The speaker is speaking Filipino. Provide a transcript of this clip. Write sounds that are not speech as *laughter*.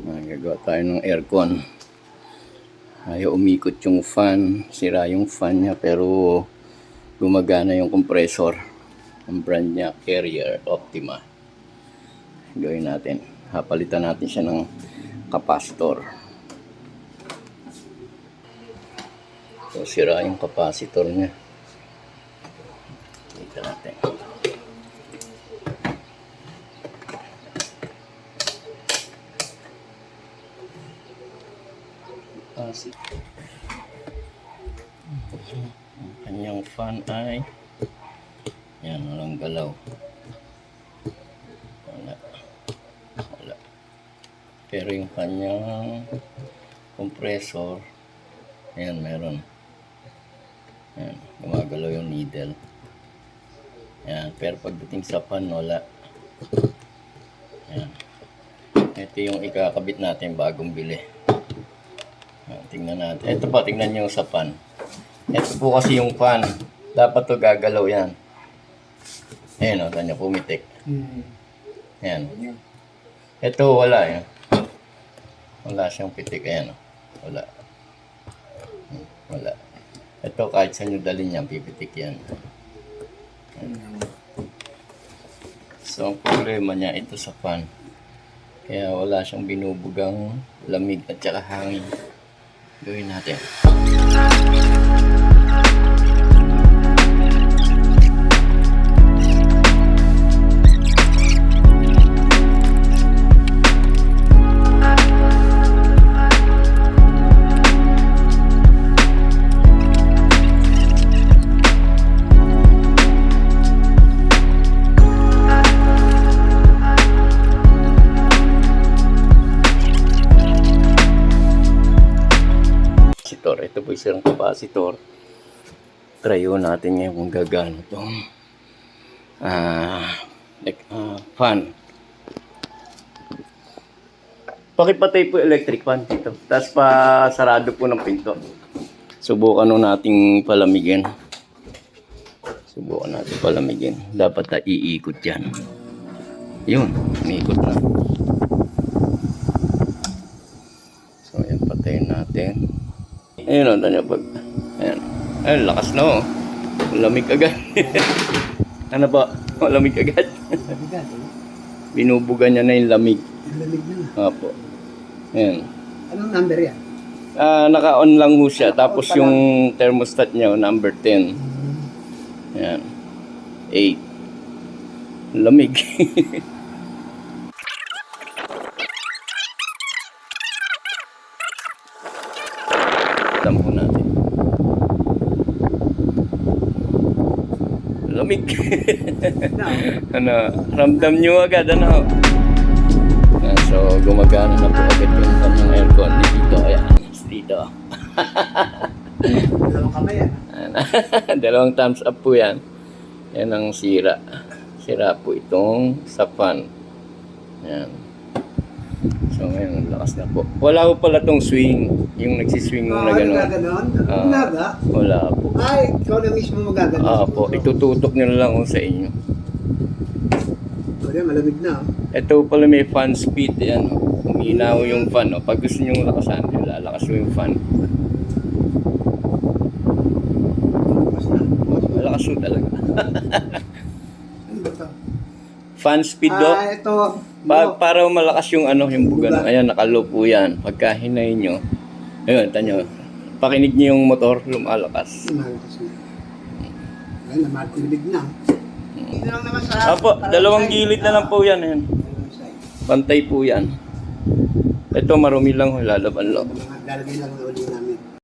Nagagawa tayo ng aircon. Ayaw umikot yung fan. Sira yung fan niya pero gumagana yung compressor. Ang brand niya, Carrier Optima. Gawin natin. Hapalitan natin siya ng capacitor. So, sira yung capacitor niya. Dito natin. Capacitor. Ang kanyang fan ay yan, walang galaw. Wala. Wala. Pero yung kanyang compressor, ayan, meron. Ayan, gumagalaw yung needle. Ayan, pero pagdating sa pan, wala. Ayan. Ito yung ikakabit natin bagong bili. Tingnan natin. Ito pa, tingnan nyo sa pan. Ito po kasi yung pan. Dapat to gagalaw yan. Ayan o, tanya, pumitik. Hmm. Ayan. Ito, wala yan. Wala siyang pitik. Ayan o. Wala. Hmm, Wala. Ito, kahit saan nyo dalhin yan, pipitik yan. Ayan. So, ang problema niya, ito sa fan. Kaya wala siyang binubugang lamig at saka hangin. Gawin natin. Isang capacitor. Try ho natin ngayon kung gagana itong ah, like, ah, fan. Pakipatay po electric fan dito. Tapos pa sarado po ng pinto. Subukan ho nating palamigin. Subukan natin palamigin. Dapat na iikot yan. Yun, umiikot na. So, yan, patayin natin. Ayun o, tanya pag... Ayan. Ayun, lakas na o. Lamig agad. *laughs* ano ba? Lamig agad. Mabigat eh. Binubugan niya na yung lamig. Lamig na. Apo. Ayan. Anong number yan? Ah, naka-on lang ho siya. Tapos yung thermostat niya, oh, number 10. Ayan. 8. Lamig. *laughs* Lamig. *laughs* Ano, ramdam nyo agad, ano? Ayan, so, gumagana na po agad yung kanyang aircon ni Tito. Ayan, dito. *laughs* dalawang kamay yan. Ayan. *laughs* Dalawang thumbs up po yan. Yan ang sira. Sira po itong sa fan. Yan. So ngayon, ang lakas na po. Wala po pala tong swing. Yung nagsiswing mo na Ah, gano'n. nagaganon? Ah. Umaga? Wala po. Ay, ikaw na mismo magaganon. Ah po, itututok nyo na lang ho sa inyo. O yan, malamig na. oh. Ito pala may fan speed. Yan. oh. Uminaw yung fan. Oh. Pag gusto nyo lakasan, lalakas mo yung fan. Mas na. Na. Malakas ho talaga. *laughs* Ano ba ito? Fan speed do. Ah, ito. Pa- para malakas yung ano, yung buga. Ayan, nakalo po yan. Pagka hinay nyo, ayun, tanyo, pakinig nyo yung motor, lumalakas. Malakas na. Ay, naman malamig na. Dito lang naman sa... Apo, dalawang gilid na lang po yan. Ayan. Pantay po yan. Ito, marumi lang, lalaban lang. Mga lalagay lang na uli namin